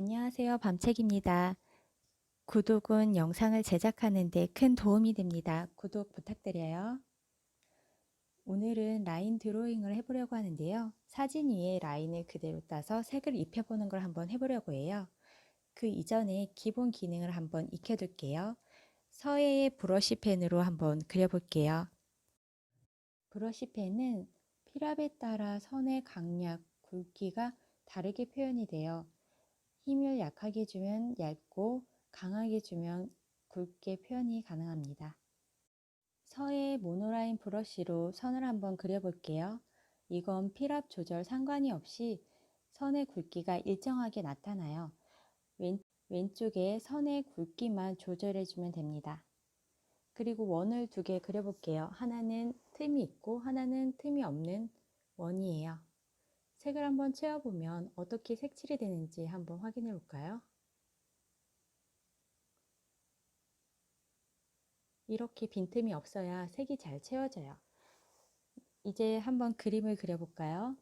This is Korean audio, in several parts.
안녕하세요. 밤책입니다. 구독은 영상을 제작하는 데 큰 도움이 됩니다. 구독 부탁드려요. 오늘은 라인 드로잉을 해보려고 하는데요. 사진 위에 라인을 그대로 따서 색을 입혀보는 걸 한번 해보려고 해요. 그 이전에 기본 기능을 한번 익혀둘게요. 서해의 브러쉬 펜으로 한번 그려볼게요. 브러쉬 펜은 필압에 따라 선의 강약, 굵기가 다르게 표현이 돼요. 힘을 약하게 주면 얇고 강하게 주면 굵게 표현이 가능합니다. 서의 모노라인 브러쉬로 선을 한번 그려볼게요. 이건 필압 조절 상관이 없이 선의 굵기가 일정하게 나타나요. 왼, 왼쪽에 선의 굵기만 조절해주면 됩니다. 그리고 원을 두 개 그려볼게요. 하나는 틈이 있고 하나는 틈이 없는 원이에요. 색을 한번 채워보면 어떻게 색칠이 되는지 한번 확인해 볼까요? 이렇게 빈틈이 없어야 색이 잘 채워져요. 이제 한번 그림을 그려볼까요?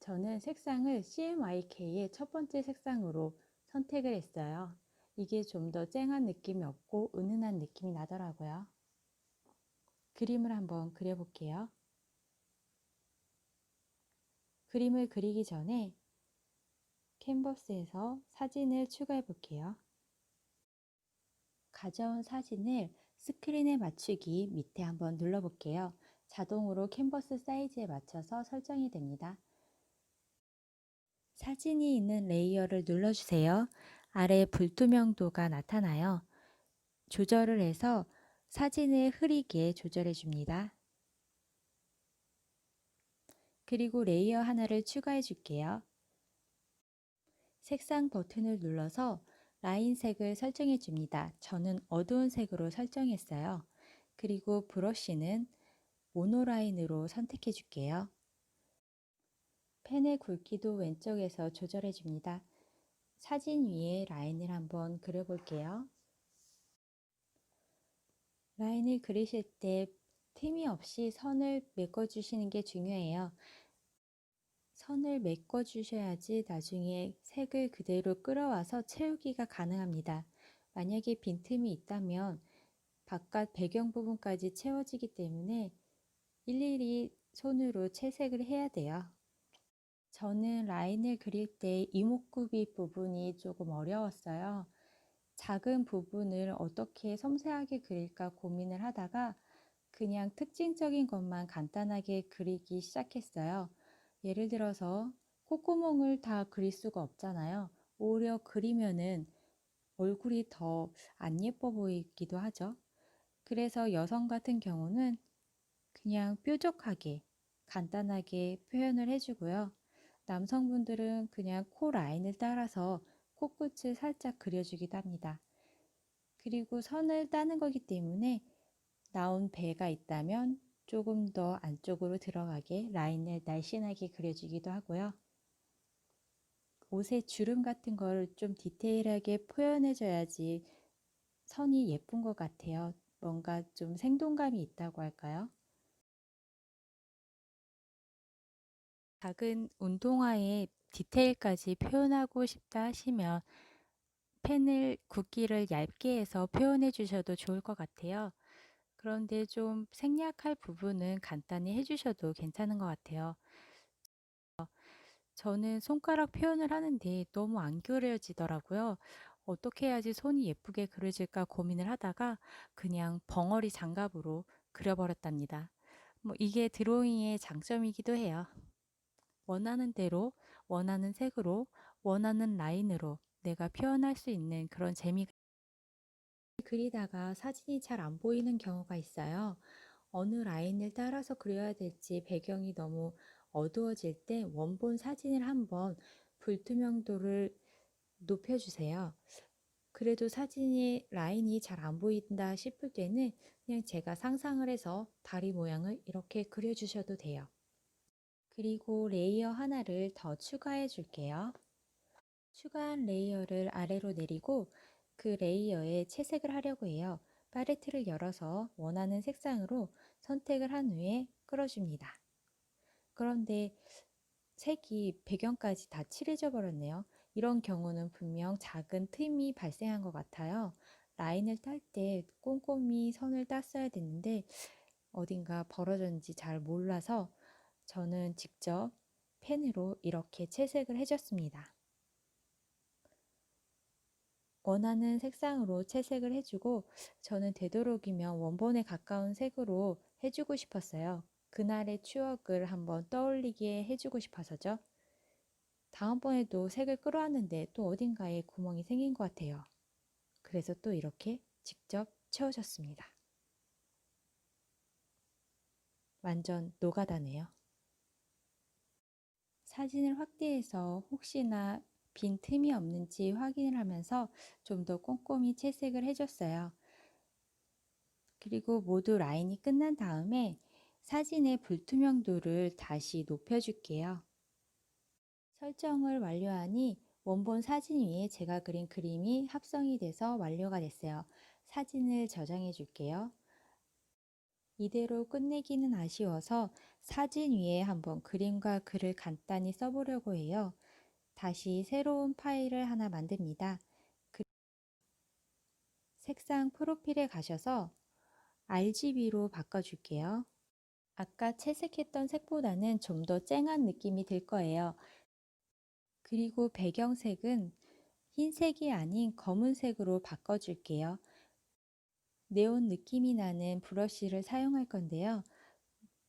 저는 색상을 CMYK의 첫 번째 색상으로 선택을 했어요. 이게 좀 더 쨍한 느낌이 없고 은은한 느낌이 나더라고요. 그림을 한번 그려볼게요. 그림을 그리기 전에 캔버스에서 사진을 추가해 볼게요. 가져온 사진을 스크린에 맞추기 밑에 한번 눌러 볼게요. 자동으로 캔버스 사이즈에 맞춰서 설정이 됩니다. 사진이 있는 레이어를 눌러주세요. 아래 불투명도가 나타나요. 조절을 해서 사진을 흐리게 조절해 줍니다. 그리고 레이어 하나를 추가해 줄게요. 색상 버튼을 눌러서 라인 색을 설정해 줍니다. 저는 어두운 색으로 설정했어요. 그리고 브러쉬는 모노라인으로 선택해 줄게요. 펜의 굵기도 왼쪽에서 조절해 줍니다. 사진 위에 라인을 한번 그려볼게요. 라인을 그리실 때 틈이 없이 선을 메꿔주시는 게 중요해요. 선을 메꿔 주셔야지 나중에 색을 그대로 끌어와서 채우기가 가능합니다. 만약에 빈틈이 있다면 바깥 배경 부분까지 채워지기 때문에 일일이 손으로 채색을 해야 돼요. 저는 라인을 그릴 때 이목구비 부분이 조금 어려웠어요. 작은 부분을 어떻게 섬세하게 그릴까 고민을 하다가 그냥 특징적인 것만 간단하게 그리기 시작했어요. 예를 들어서 콧구멍을 다 그릴 수가 없잖아요. 오히려 그리면은 얼굴이 더 안 예뻐 보이기도 하죠. 그래서 여성 같은 경우는 그냥 뾰족하게 간단하게 표현을 해주고요. 남성분들은 그냥 코 라인을 따라서 코끝을 살짝 그려주기도 합니다. 그리고 선을 따는 거기 때문에 나온 배가 있다면 조금 더 안쪽으로 들어가게 라인을 날씬하게 그려주기도 하고요. 옷의 주름 같은 걸좀 디테일하게 표현해줘야지 선이 예쁜 것 같아요. 뭔가 좀 생동감이 있다고 할까요? 작은 운동화의 디테일까지 표현하고 싶다 하시면 펜을 굵기를 얇게 해서 표현해 주셔도 좋을 것 같아요. 그런데 좀 생략할 부분은 간단히 해주셔도 괜찮은 것 같아요. 저는 손가락 표현을 하는데 너무 안 그려지더라고요. 어떻게 해야지 손이 예쁘게 그려질까 고민을 하다가 그냥 벙어리 장갑으로 그려버렸답니다. 뭐 이게 드로잉의 장점이기도 해요. 원하는 대로, 원하는 색으로, 원하는 라인으로 내가 표현할 수 있는 그런 재미가 그리다가 사진이 잘 안 보이는 경우가 있어요. 어느 라인을 따라서 그려야 될지 배경이 너무 어두워질 때 원본 사진을 한번 불투명도를 높여주세요. 그래도 사진이 라인이 잘 안 보인다 싶을 때는 그냥 제가 상상을 해서 다리 모양을 이렇게 그려주셔도 돼요. 그리고 레이어 하나를 더 추가해 줄게요. 추가한 레이어를 아래로 내리고 그 레이어에 채색을 하려고 해요. 팔레트를 열어서 원하는 색상으로 선택을 한 후에 끌어줍니다. 그런데 색이 배경까지 다 칠해져 버렸네요. 이런 경우는 분명 작은 틈이 발생한 것 같아요. 라인을 딸 때 꼼꼼히 선을 땄어야 됐는데 어딘가 벌어졌는지 잘 몰라서 저는 직접 펜으로 이렇게 채색을 해줬습니다. 원하는 색상으로 채색을 해주고 저는 되도록이면 원본에 가까운 색으로 해주고 싶었어요. 그날의 추억을 한번 떠올리게 해주고 싶어서죠. 다음번에도 색을 끌어왔는데 또 어딘가에 구멍이 생긴 것 같아요. 그래서 또 이렇게 직접 채워줬습니다. 완전 노가다네요. 사진을 확대해서 혹시나 빈 틈이 없는지 확인을 하면서 좀 더 꼼꼼히 채색을 해줬어요. 그리고 모두 라인이 끝난 다음에 사진의 불투명도를 다시 높여줄게요. 설정을 완료하니 원본 사진 위에 제가 그린 그림이 합성이 돼서 완료가 됐어요. 사진을 저장해 줄게요. 이대로 끝내기는 아쉬워서 사진 위에 한번 그림과 글을 간단히 써보려고 해요. 다시 새로운 파일을 하나 만듭니다. 그 색상 프로필에 가셔서 RGB로 바꿔줄게요. 아까 채색했던 색보다는 좀 더 쨍한 느낌이 들 거예요. 그리고 배경색은 흰색이 아닌 검은색으로 바꿔줄게요. 네온 느낌이 나는 브러쉬를 사용할 건데요.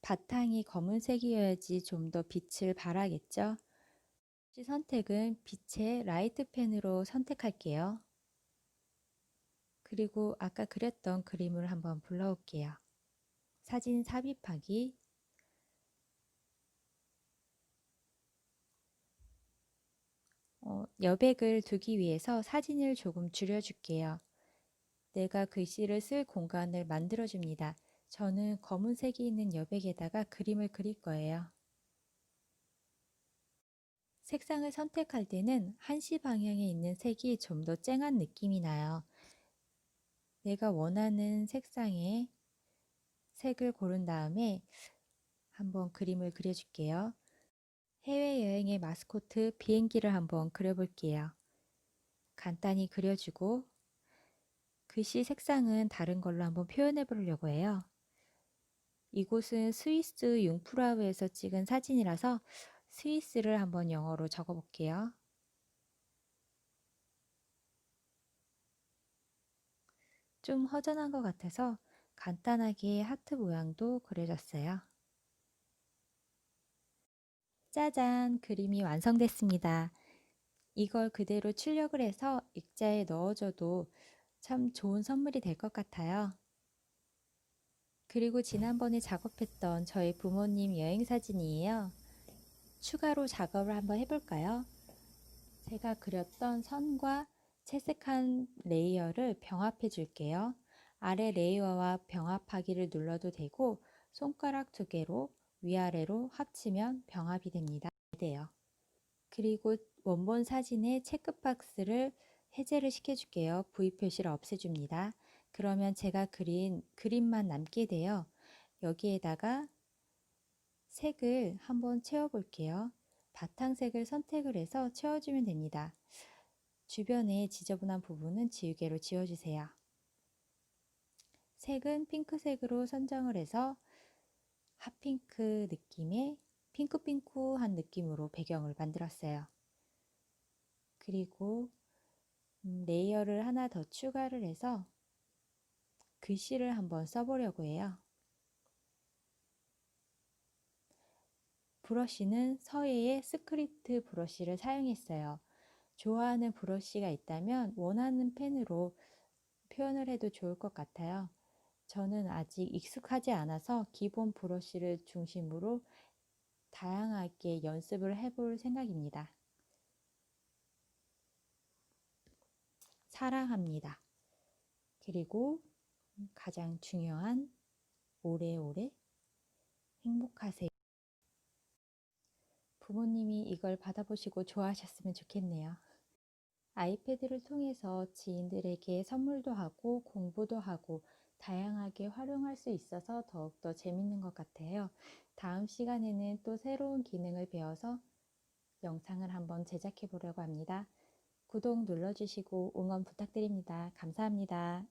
바탕이 검은색이어야지 좀 더 빛을 발하겠죠. 선택은 빛의 라이트 펜으로 선택할게요. 그리고 아까 그렸던 그림을 한번 불러올게요. 사진 삽입하기 어, 여백을 두기 위해서 사진을 조금 줄여줄게요. 내가 글씨를 쓸 공간을 만들어줍니다. 저는 검은색이 있는 여백에다가 그림을 그릴 거예요. 색상을 선택할 때는 한시 방향에 있는 색이 좀 더 쨍한 느낌이 나요. 내가 원하는 색상의 색을 고른 다음에 한번 그림을 그려줄게요. 해외여행의 마스코트 비행기를 한번 그려볼게요. 간단히 그려주고 글씨 색상은 다른 걸로 한번 표현해 보려고 해요. 이곳은 스위스 융프라우에서 찍은 사진이라서 스위스를 한번 영어로 적어 볼게요. 좀 허전한 것 같아서 간단하게 하트 모양도 그려졌어요. 짜잔! 그림이 완성됐습니다. 이걸 그대로 출력을 해서 액자에 넣어줘도 참 좋은 선물이 될 것 같아요. 그리고 지난번에 작업했던 저희 부모님 여행 사진이에요. 추가로 작업을 한번 해볼까요? 제가 그렸던 선과 채색한 레이어를 병합해 줄게요. 아래 레이어와 병합하기를 눌러도 되고 손가락 두 개로 위아래로 합치면 병합이 됩니다. 돼요. 그리고 원본 사진의 체크박스를 해제를 시켜줄게요. V 표시를 없애줍니다. 그러면 제가 그린 그림만 남게 돼요. 여기에다가 색을 한번 채워볼게요. 바탕색을 선택을 해서 채워주면 됩니다. 주변에 지저분한 부분은 지우개로 지워주세요. 색은 핑크색으로 선정을 해서 핫핑크 느낌의 핑크핑크한 느낌으로 배경을 만들었어요. 그리고 음, 레이어를 하나 더 추가를 해서 글씨를 한번 써보려고 해요. 브러쉬는 서예의 스크립트 브러쉬를 사용했어요. 좋아하는 브러쉬가 있다면 원하는 펜으로 표현을 해도 좋을 것 같아요. 저는 아직 익숙하지 않아서 기본 브러쉬를 중심으로 다양하게 연습을 해볼 생각입니다. 사랑합니다. 그리고 가장 중요한 오래오래 행복하세요. 부모님이 이걸 받아보시고 좋아하셨으면 좋겠네요. 아이패드를 통해서 지인들에게 선물도 하고 공부도 하고 다양하게 활용할 수 있어서 더욱더 재밌는 것 같아요. 다음 시간에는 또 새로운 기능을 배워서 영상을 한번 제작해 보려고 합니다. 구독 눌러주시고 응원 부탁드립니다. 감사합니다.